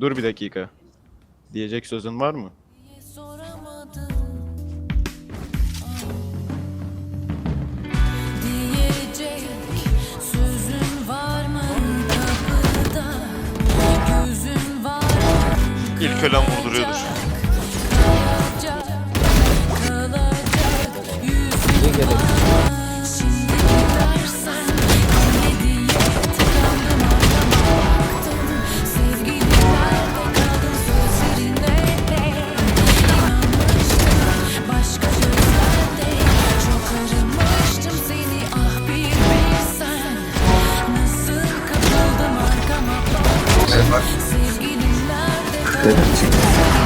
Dur bir dakika. Diyecek sözün var mı? İlk ölen vurduruyordur. características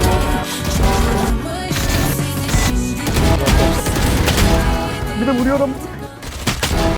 Bir de vuruyorum.